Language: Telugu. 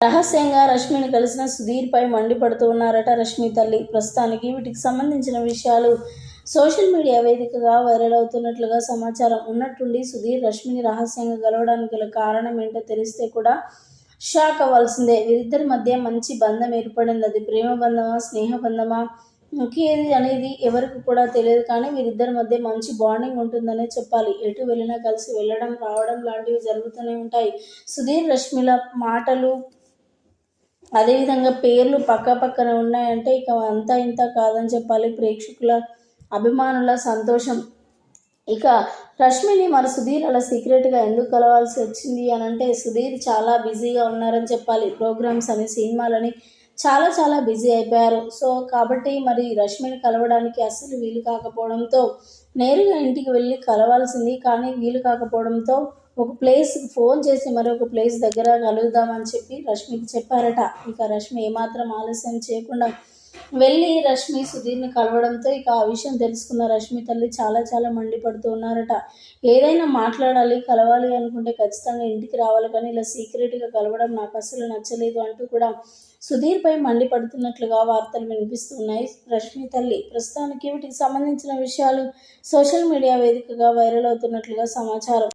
రహస్యంగా రష్మిని కలిసిన సుధీర్పై మండిపడుతూ ఉన్నారట రష్మి తల్లి. ప్రస్తుతానికి వీటికి సంబంధించిన విషయాలు సోషల్ మీడియా వేదికగా వైరల్ అవుతున్నట్లుగా సమాచారం ఉన్నట్టుండి సుధీర్ రష్మిని రహస్యంగా గెలవడానికి గల కారణం ఏంటో తెలిస్తే కూడా షాక్ అవ్వాల్సిందే. వీరిద్దరి మధ్య మంచి బంధం ఏర్పడింది. అది ప్రేమ బంధమా స్నేహ బంధమా? ఇంకేది అనేది ఎవరికి కూడా తెలియదు కానీ వీరిద్దరి మధ్య మంచి బాండింగ్ ఉంటుందనే చెప్పాలి. ఎటు వెళ్ళినా కలిసి వెళ్ళడం రావడం లాంటివి జరుగుతూనే ఉంటాయి. సుధీర్ రష్మిల మాటలు అదేవిధంగా పేర్లు పక్క పక్కన ఉన్నాయంటే ఇక అంతా ఇంత కాదని చెప్పాలి. ప్రేక్షకుల అభిమానుల సంతోషం. ఇక రష్మిని మరి సుధీర్ అలా సీక్రెట్గా ఎందుకు కలవాల్సి వచ్చింది అని అంటే సుధీర్ చాలా బిజీగా ఉన్నారని చెప్పాలి. ప్రోగ్రామ్స్ అని సినిమాలని చాలా చాలా బిజీ అయిపోయారు. సో కాబట్టి మరి రష్మిని కలవడానికి అస్సలు వీలు కాకపోవడంతో నేరుగా ఇంటికి వెళ్ళి కలవాల్సింది. కానీ వీలు కాకపోవడంతో ఒక ప్లేస్ ఫోన్ చేసి మరొక ప్లేస్ దగ్గర కలుద్దామని చెప్పి రష్మికి చెప్పారట. ఇక రష్మి ఏమాత్రం ఆలస్యం చేయకుండా వెళ్ళి రష్మి సుధీర్ని కలవడంతో ఇక ఆ విషయం తెలుసుకున్న రష్మి తల్లి చాలా చాలా మండిపడుతూ ఉన్నారట. ఏదైనా మాట్లాడాలి కలవాలి అనుకుంటే ఖచ్చితంగా ఇంటికి రావాలి కానీ ఇలా సీక్రెట్గా కలవడం నాకు అసలు నచ్చలేదు అంటూ కూడా సుధీర్పై మండిపడుతున్నట్లుగా వార్తలు వినిపిస్తున్నాయి. రష్మి తల్లి ప్రస్తుతానికి వీటికి సంబంధించిన విషయాలు సోషల్ మీడియా వేదికగా వైరల్ అవుతున్నట్లుగా సమాచారం.